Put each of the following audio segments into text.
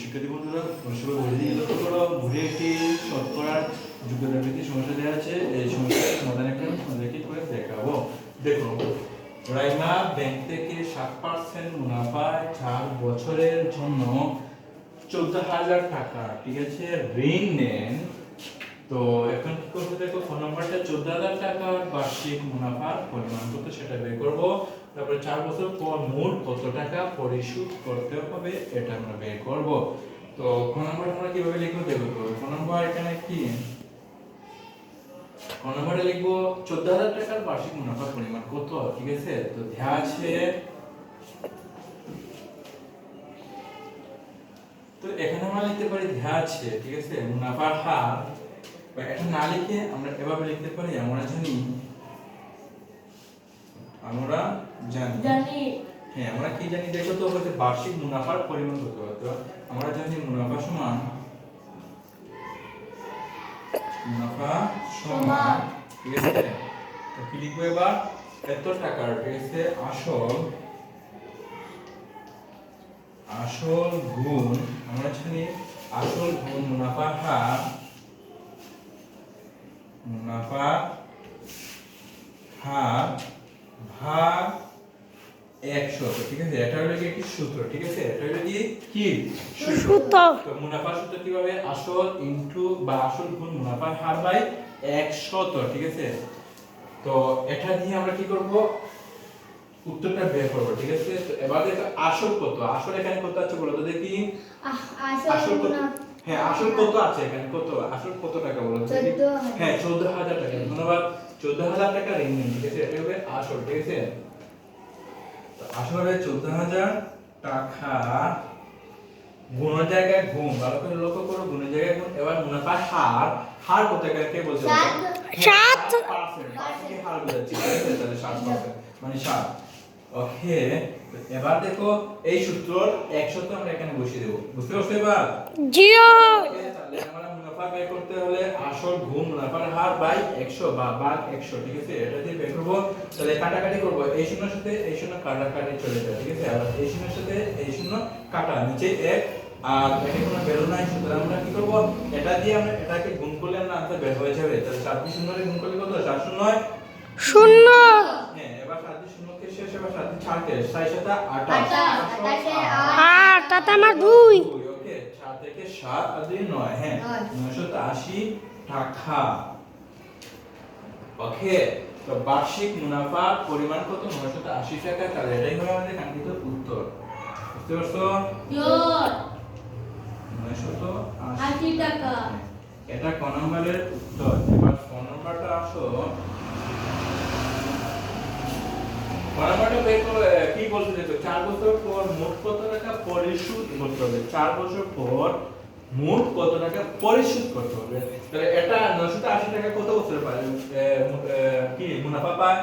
শিক্ষার্থী বন্ধুরা সবাই ঘুরে দিয়ে তোমরা ঘুরে একটি শতকরার যোগ্যতা ভিত্তিক সমস্যা দেওয়া আছে। এই সমস্যার সমাধান একটা আমি করে দেখাবো। দেখো, রাইমা ব্যাংক থেকে সাত পার্সেন্ট মুনাফায় চার বছরের জন্য চোদ্দ হাজার টাকা, ঠিক আছে? ঋণ নেন তো এখন কি করব দেখো ফোন নাম্বারটা চোদ্দ হাজার টাকা, বার্ষিক মুনাফার পরিমাণ কত সেটা বের করব। তারপরে চার বছর পর মোট কত টাকা পরিশোধ করতে হবে এটা আমরা বের করব। তো ফোন নাম্বার আমরা কীভাবে লিখব দেখো ফোন নাম্বার এখানে কি? ফোন নাম্বারে লিখব, চোদ্দ হাজার টাকার বার্ষিক মুনাফার পরিমাণ কত, ঠিক আছে? তো দেওয়া আছে, তো এখানে আমরা লিখতে পারি ধ্যান আছে, ঠিক আছে? মুনাফার হার বা এটা না লিখে আমরা এভাবে লিখতে পারি আমরা জানি আমরা জানি। জানি। হ্যাঁ আমরা কি জানি? দেখো তো হচ্ছে বার্ষিক মুনাফার পরিমাণ কত আমরা জানি মুনাফা সমান মুনাফা সমান। ঠিক আছে? তো কি লিখব এবার? এত টাকার ঠিক আছে? আসল আসল গুণ আমরা জানি আসল গুণ মুনাফা হার মুনাফা হার ভাগ একশো ঠিক আছে? এটা হলো কি একটি সূত্র ঠিক আছে? এটা হলো কি কি? সূত্র। তো মুনাফার সূত্র কীভাবে? আসল ইনটু বা আসল গুণ মুনাফার হার বাই একশত ঠিক আছে? তো এটা দিয়ে আমরা কি করব? উত্তরটা বের করব ঠিক আছে? তো এবার দেখো আসল কত? আসল এখানে কত আছে বলো তো দেখি। আসল কত? হ্যাঁ আসল কত আছে এখানে? কত? আসল কত টাকা বলো? তো দেখি? 14,000 হ্যাঁ চোদ্দ হাজার টাকা। ধন্যবাদ। চোদ্দ হাজার টাকা ঋণ নিন ঠিক আছে? এটা হবে আসল ঠিক আছে? আসলে চোদ্দ হাজার টাকা গুণের জায়গায় গুণ। ভালো করে লক্ষ্য করো গুণের জায়গায় গুণ। এবার মুনাফা হার হার কত টাকা কে বলছে? সাত। সাত। পার্সেন্ট হার বোঝাচ্ছি? ঠিক আছে তাহলে সাত পার্সেন্ট মানে সাত। ওকে এবার দেখো এই আমরা এখানে বসিয়ে দেবো। বুঝতে পারছ এবার? জিরো ওকে, তাহলে আমরা মুনাফা বের করতে হলে আসল গুণ মুনাফার হার বাই 100 বা ভাগ 100 ঠিক আছে? এটা দিয়ে বের করব। তাহলে কাটাকাটি করব। এই শূন্যের সাথে এই শূন্য কাটাকাটি চলে যায় ঠিক আছে? আর এই শূন্যের সাথে এই শূন্য কাটা নিচে এক আর এখানে কোনো বেরো নাই। সুতরাং আমরা কি করব? এটা দিয়ে আমরা এটাকে গুণ করলে আমরা আনসার বের হয়ে যাবে। তাহলে 7 দিয়ে শূন্যরে গুণ করলে কত? 4 শূন্য শূন্য হ্যাঁ এবার 7 দিয়ে শূন্যকে শেষ এবার 7 দিয়ে 6 কে 6 সাথে 28 আঠাশ, আঠাশে আট। আর তাতে আমার দুই। ওকে 4 থেকে 7 আর 2 9 হ্যাঁ। 980 টাকা। ওকে তো বার্ষিক মুনাফা পরিমাণ কত? 980 টাকা তাহলে এটাই হলো আমাদের কাঙ্ক্ষিত উত্তর। বুঝতে পারছ? পিওর 980 টাকা। এটা ক নম্বরের উত্তর। এবার ক নম্বরটা আসো ক নম্বরটা বের করে কি বলতে দেখো চার বছর পর মোট কত টাকা পরিশোধ করতে হবে? চার বছর পর মোট কত টাকা পরিশোধ করতে হবে? তাহলে এটা নশো আশি টাকা কত বছর পায়? কি মুনাফা পায়।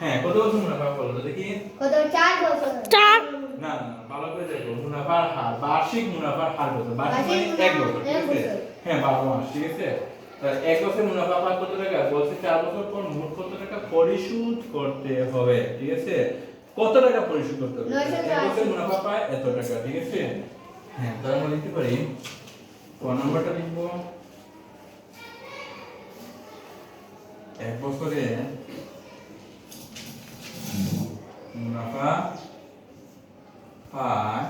হ্যাঁ কত বছর মুনাফা বলো তো দেখি। কত? চার বছর। চার। না না ভালো করে দেখো মুনাফার হার বার্ষিক মুনাফার হার কত? বার্ষিক মানে এক বছর। হ্যাঁ বারো মাস ঠিক আছে? তাহলে এক বছর মুনাফা পাওয়ার কত টাকা? বলছে চার বছর পর মোট কত টাকা পরিশোধ করতে হবে ঠিক আছে? কত টাকা পরিশোধ করতে হবে। মুনাফা পায় এত টাকা ঠিক আছে? হ্যাঁ তাহলে আমরা লিখতে পারি ক নাম্বারটা লিখব? এক বছরে মুনাফা পায়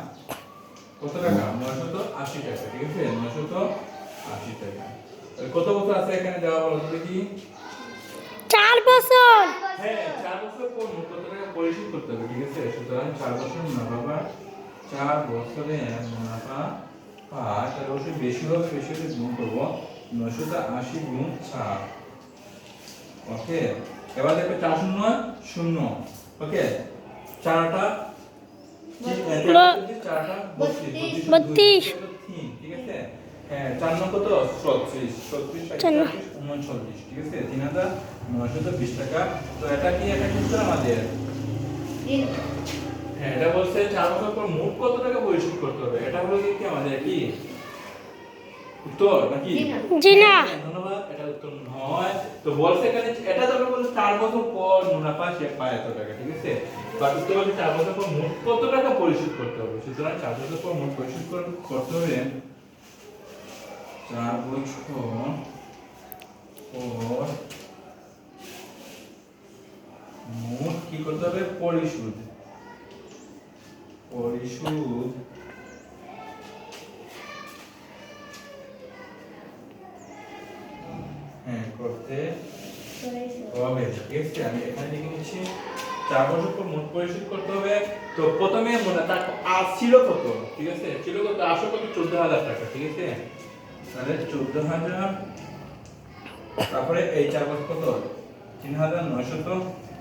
কত টাকা? নয়শত আশি টাকা ঠিক আছে? নয়শত আশি টাকা। কত বছর আছে এখানে দেওয়া বলো দেখি। চার বছর। হ্যাঁ চার বছর পর মোট পরিশোধ করতে হবে ঠিক আছে? সুতরাং চার বছর মুনাফা চার বছরে মুনাফা পায় তাহলে অবশ্যই বেশি হবে বেশি হলে গুণ করব নয়শত আশি গুণ চার। ওকে? এবার দেখবে চার শূন্য শূন্য। ওকে? চারটা বত্রিশ ঠিক আছে? হ্যাঁ চার নম্বর কত? ছত্রিশ ছত্রিশ উনচল্লিশ ঠিক আছে? তিন হাজার নয়শত বিশ টাকা। তো এটা কি একটা কিন্তু আমাদের হ্যাঁ এটা বলছে চার বছর পর মোট কত টাকা পরিশোধ করতে হবে? এটা হলো কি আমাদের কি? উত্তর নাকি? জি না। হ্যাঁ, ধন্যবাদ এটা উত্তর নয়। তো বলছে এখানে এটা তো আমরা বলছি চার বছর পর মুনাফা সে পায় এত টাকা ঠিক আছে? বা উত্তর বলছে চার বছর পর মোট কত টাকা পরিশোধ করতে হবে? সুতরাং চার বছর পর মোট পরিশোধ কর- করতে হবে। চার বছর পর মোট কি করতে হবে? পরিশোধ। পরিশোধ হ্যাঁ করতে হবে। ঠিক আমি এখানে লিখে নিচ্ছি, চার বছর পর মোট পরিশোধ করতে হবে। তো প্রথমে মনে তার ছিল কত? ঠিক আছে, ছিল কত? আসো কত? চোদ্দ হাজার টাকা, ঠিক আছে? তাহলে চোদ্দ হাজার, তারপরে এই চার বছর কত? তিন হাজার নয়শো তো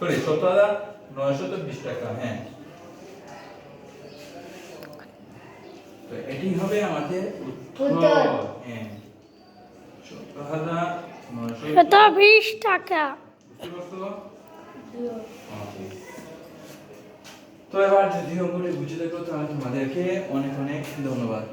সরি সত্তর হাজার নয়শত বিশ টাকা হ্যাঁ তো এটি হবে আমাদের উত্তর। হ্যাঁ সত্তর হাজার নয়শো শত বিশ টাকা. তো এবার যদি অঙ্কটি বুঝে দেখো তাহলে তোমাদেরকে অনেক অনেক ধন্যবাদ।